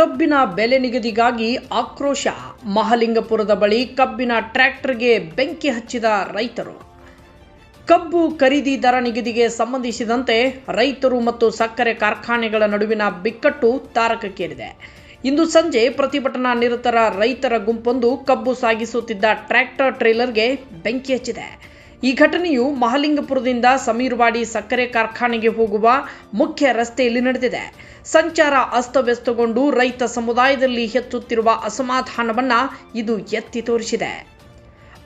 ಕಬ್ಬಿನ ಬೆಲೆ ನಿಗದಿಗಾಗಿ ಆಕ್ರೋಶ. ಮಹಲಿಂಗಪುರದ ಬಳಿ ಕಬ್ಬಿನ ಟ್ರ್ಯಾಕ್ಟರ್ಗೆ ಬೆಂಕಿ ಹಚ್ಚಿದ ರೈತರು. ಕಬ್ಬು ಖರೀದಿ ದರ ನಿಗದಿಗೆ ಸಂಬಂಧಿಸಿದಂತೆ ರೈತರು ಮತ್ತು ಸಕ್ಕರೆ ಕಾರ್ಖಾನೆಗಳ ನಡುವಿನ ಬಿಕ್ಕಟ್ಟು ತಾರಕಕ್ಕೇರಿದೆ. ಇಂದು ಸಂಜೆ ಪ್ರತಿಭಟನಾ ನಿರತರ ರೈತರ ಗುಂಪೊಂದು ಕಬ್ಬು ಸಾಗಿಸುತ್ತಿದ್ದ ಟ್ರ್ಯಾಕ್ಟರ್ ಟ್ರೇಲರ್ಗೆ ಬೆಂಕಿ ಹಚ್ಚಿದೆ. ಈ ಘಟನೆಯು ಮಹಲಿಂಗಪುರದಿಂದ ಸಮೀರ್ವಾಡಿ ಸಕ್ಕರೆ ಕಾರ್ಖಾನೆಗೆ ಹೋಗುವ ಮುಖ್ಯ ರಸ್ತೆಯಲ್ಲಿ ನಡೆದಿದೆ. ಸಂಚಾರ ಅಸ್ತವ್ಯಸ್ತಗೊಂಡು ರೈತ ಸಮುದಾಯದಲ್ಲಿ ಹೆಚ್ಚುತ್ತಿರುವ ಅಸಮಾಧಾನವನ್ನ ಇದು ಎತ್ತಿ ತೋರಿಸಿದೆ.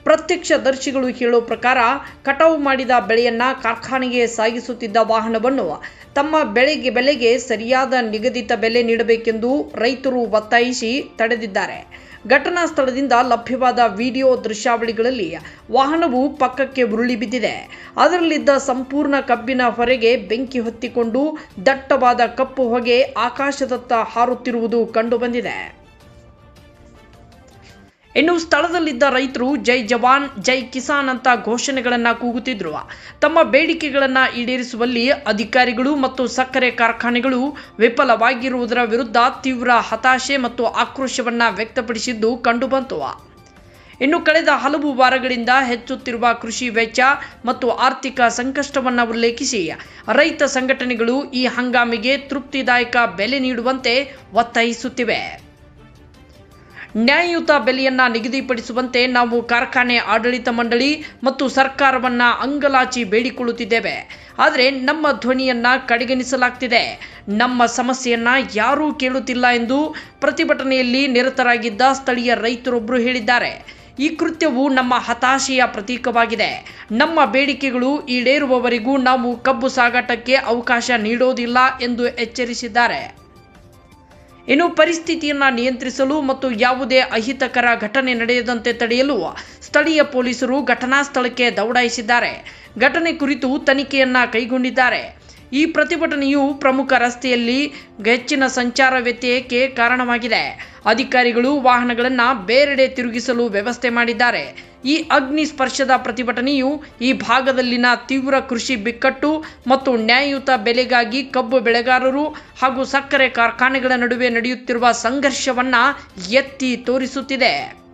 ಪ್ರತ್ಯಕ್ಷದರ್ಶಿಗಳು ಹೇಳೋ ಪ್ರಕಾರ ಕಟಾವು ಮಾಡಿದ ಬೆಳೆಯನ್ನ ಕಾರ್ಖಾನೆಗೆ ಸಾಗಿಸುತ್ತಿದ್ದ ವಾಹನವನ್ನು ತಮ್ಮ ಬೆಳೆಗೆ ಬೆಲೆಗೆ ಸರಿಯಾದ ನಿಗದಿತ ಬೆಲೆ ನೀಡಬೇಕೆಂದು ರೈತರು ಒತ್ತಾಯಿಸಿ ತಡೆದಿದ್ದಾರೆ. ಘಟನಾ ಸ್ಥಳದಿಂದ ಲಭ್ಯವಾದ ವಿಡಿಯೋ ದೃಶ್ಯಾವಳಿಗಳಲ್ಲಿ ವಾಹನವು ಪಕ್ಕಕ್ಕೆ ಉರುಳಿ ಬಿದ್ದಿದೆ. ಅದರಲ್ಲಿದ್ದ ಸಂಪೂರ್ಣ ಕಬ್ಬಿನ ಹೊರೆಗೆ ಬೆಂಕಿ ಹೊತ್ತಿಕೊಂಡು ದಟ್ಟವಾದ ಕಪ್ಪು ಹೊಗೆ ಆಕಾಶದತ್ತ ಹಾರುತ್ತಿರುವುದು ಕಂಡುಬಂದಿದೆ. ಇನ್ನು ಸ್ಥಳದಲ್ಲಿದ್ದ ರೈತರು ಜೈ ಜವಾನ್, ಜೈ ಕಿಸಾನ್ ಅಂತ ಘೋಷಣೆಗಳನ್ನು ಕೂಗುತ್ತಿದ್ರು. ತಮ್ಮ ಬೇಡಿಕೆಗಳನ್ನು ಈಡೇರಿಸುವಲ್ಲಿ ಅಧಿಕಾರಿಗಳು ಮತ್ತು ಸಕ್ಕರೆ ಕಾರ್ಖಾನೆಗಳು ವಿಫಲವಾಗಿರುವುದರ ವಿರುದ್ಧ ತೀವ್ರ ಹತಾಶೆ ಮತ್ತು ಆಕ್ರೋಶವನ್ನು ವ್ಯಕ್ತಪಡಿಸಿದ್ದು ಕಂಡುಬಂತು. ಇನ್ನು ಕಳೆದ ಹಲವು ವಾರಗಳಿಂದ ಹೆಚ್ಚುತ್ತಿರುವ ಕೃಷಿ ವೆಚ್ಚ ಮತ್ತು ಆರ್ಥಿಕ ಸಂಕಷ್ಟವನ್ನು ಉಲ್ಲೇಖಿಸಿ, ರೈತ ಸಂಘಟನೆಗಳು ಈ ಹಂಗಾಮಿಗೆ ತೃಪ್ತಿದಾಯಕ ಬೆಲೆ ನೀಡುವಂತೆ ಒತ್ತಾಯಿಸುತ್ತಿವೆ. ನ್ಯಾಯಯುತ ಬೆಲೆಯನ್ನ ನಿಗದಿಪಡಿಸುವಂತೆ ನಾವು ಕಾರ್ಖಾನೆ ಆಡಳಿತ ಮಂಡಳಿ ಮತ್ತು ಸರ್ಕಾರವನ್ನ ಅಂಗಲಾಚಿ ಬೇಡಿಕೊಳ್ಳುತ್ತಿದ್ದೇವೆ. ಆದರೆ ನಮ್ಮ ಧ್ವನಿಯನ್ನ ಕಡೆಗಣಿಸಲಾಗ್ತಿದೆ. ನಮ್ಮ ಸಮಸ್ಯೆಯನ್ನ ಯಾರೂ ಕೇಳುತ್ತಿಲ್ಲ ಎಂದು ಪ್ರತಿಭಟನೆಯಲ್ಲಿ ನಿರತರಾಗಿದ್ದ ಸ್ಥಳೀಯ ರೈತರೊಬ್ಬರು ಹೇಳಿದ್ದಾರೆ. ಈ ಕೃತ್ಯವು ನಮ್ಮ ಹತಾಶೆಯ ಪ್ರತೀಕವಾಗಿದೆ. ನಮ್ಮ ಬೇಡಿಕೆಗಳು ಈಡೇರುವವರೆಗೂ ನಾವು ಕಬ್ಬು ಸಾಗಾಟಕ್ಕೆ ಅವಕಾಶ ನೀಡೋದಿಲ್ಲ ಎಂದು ಎಚ್ಚರಿಸಿದ್ದಾರೆ. ಇನ್ನು ಪರಿಸ್ಥಿತಿಯನ್ನು ನಿಯಂತ್ರಿಸಲು ಮತ್ತು ಯಾವುದೇ ಅಹಿತಕರ ಘಟನೆ ನಡೆಯದಂತೆ ತಡೆಯಲು ಸ್ಥಳೀಯ ಪೊಲೀಸರು ಘಟನಾ ಸ್ಥಳಕ್ಕೆ ದೌಡಾಯಿಸಿದ್ದಾರೆ. ಘಟನೆ ಕುರಿತು ತನಿಖೆಯನ್ನ ಕೈಗೊಂಡಿದ್ದಾರೆ. ಈ ಪ್ರತಿಭಟನೆಯು ಪ್ರಮುಖ ರಸ್ತೆಯಲ್ಲಿ ಹೆಚ್ಚಿನ ಸಂಚಾರ ವ್ಯತ್ಯಯಕ್ಕೆ ಕಾರಣವಾಗಿದೆ. ಅಧಿಕಾರಿಗಳು ವಾಹನಗಳನ್ನು ಬೇರೆಡೆ ತಿರುಗಿಸಲು ವ್ಯವಸ್ಥೆ ಮಾಡಿದ್ದಾರೆ. ಈ ಅಗ್ನಿ ಸ್ಪರ್ಶದ ಪ್ರತಿಭಟನೆಯು ಈ ಭಾಗದಲ್ಲಿನ ತೀವ್ರ ಕೃಷಿ ಬಿಕ್ಕಟ್ಟು ಮತ್ತು ನ್ಯಾಯಯುತ ಬೆಲೆಗಾಗಿ ಕಬ್ಬು ಬೆಳೆಗಾರರು ಹಾಗೂ ಸಕ್ಕರೆ ಕಾರ್ಖಾನೆಗಳ ನಡುವೆ ನಡೆಯುತ್ತಿರುವ ಸಂಘರ್ಷವನ್ನ ಎತ್ತಿ ತೋರಿಸುತ್ತಿದೆ.